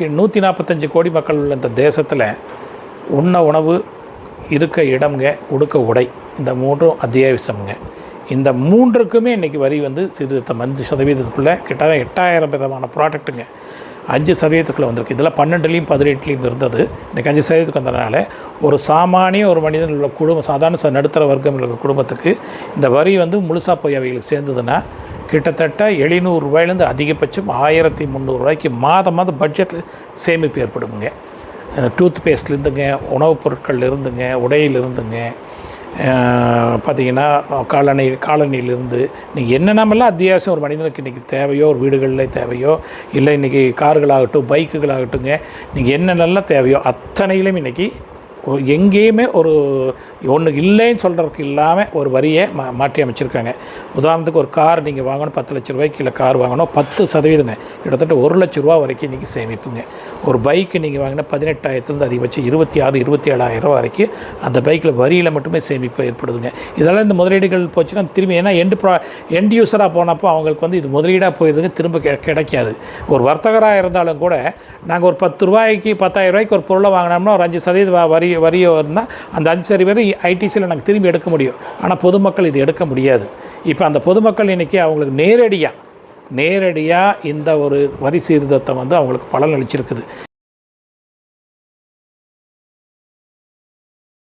நமக்கு நூற்றி நாற்பத்தஞ்சு கோடி மக்கள் உள்ள இந்த தேசத்தில் உண்ண உணவு இருக்க இடம்ங்க உடுக்க உடை. இந்த மூன்றும் அத்தியாவசியம்ங்க. இந்த மூன்றுக்குமே இன்றைக்கி வரி வந்து சீர்திருத்தம் அஞ்சு சதவீதத்துக்குள்ளே கிட்டத்தட்ட எட்டாயிரம் விதமான ப்ராடக்ட்டுங்க அஞ்சு சதவீதத்துக்குள்ளே வந்திருக்கு. இதில் பன்னெண்டுலேயும் பதினெட்டுலேயும் இருந்தது. இன்றைக்கி அஞ்சு சதவீதத்துக்கு வந்ததுனால ஒரு சாமானிய ஒரு மனிதன் உள்ள குடும்பம் சாதாரண ச- நடுத்தர வர்க்கம் உள்ள குடும்பத்துக்கு இந்த வரி வந்து முழுசாக போய் அவைகளுக்கு சேர்ந்ததுன்னா கிட்டத்தட்ட எழுநூறு ரூபாயிலேருந்து அதிகபட்சம் ஆயிரத்தி முந்நூறுரூவாய்க்கு மாதம் மாதம் பட்ஜெட்டில் சேமிப்பு ஏற்படுமுங்க. டூத் பேஸ்ட்லேருந்துங்க உணவுப் பொருட்கள் இருந்துங்க உடையிலிருந்துங்க பார்த்தீங்கன்னா காலணி காலணியிலிருந்து நீங்கள் என்னென்னமெல்லாம் அத்தியாவசியம் ஒரு மனிதனுக்கு இன்றைக்கி தேவையோ ஒரு வீடுகளில் தேவையோ இல்லை இன்றைக்கி கார்களாகட்டும் பைக்குகளாகட்டுங்க நீங்கள் என்னென்னலாம் தேவையோ அத்தனையிலும் இன்றைக்கி எங்கேயுமே ஒரு ஒன்று இல்லைன்னு சொல்கிறதுக்கு இல்லாமல் ஒரு வரியை மா மாற்றி அமைச்சிருக்காங்க. உதாரணத்துக்கு ஒரு கார் நீங்கள் வாங்கணும் பத்து லட்ச ரூபாய்க்கு இல்லை கார் வாங்கணும் பத்து சதவீதங்க கிட்டத்தட்ட ஒரு லட்ச ரூபா வரைக்கும் இன்றைக்கி சேமிப்புங்க. ஒரு பைக்கு நீங்கள் வாங்கினா பதினெட்டாயிரத்துலேருந்து அதிகபட்சம் இருபத்தி ஆறு இருபத்தி ஏழாயிரம் ரூபா வரைக்கும் அந்த பைக்கில் வரியில் மட்டுமே சேமிப்பு ஏற்படுதுங்க. இதெல்லாம் இந்த முதலீடுகள் போச்சுன்னா திரும்பி ஏன்னா எண்டு ப்ரா எண்ட் யூஸராக போனப்போ அவங்களுக்கு வந்து இது முதலீடாக போயிடுதுங்க திரும்ப கி- கிடைக்காது. ஒரு வர்த்தகராக இருந்தாலும் கூட நாங்கள் ஒரு பத்து ரூபாய்க்கு பத்தாயிரம் ரூபாய்க்கு ஒரு பொருளை வாங்கினோம்னா ஒரு அஞ்சு சதவீத வரி வரி வரி வரும்னா அந்த அஞ்சு வரை ஐடிசியில் நாங்கள் திரும்பி எடுக்க முடியும். ஆனால் பொதுமக்கள் இது எடுக்க முடியாது. இப்போ அந்த பொதுமக்கள் இன்றைக்கி அவங்களுக்கு நேரடியாக நேரடியாக இந்த ஒரு வரி சீர்திருத்தம் வந்து அவங்களுக்கு பலன் அளிச்சிருக்குது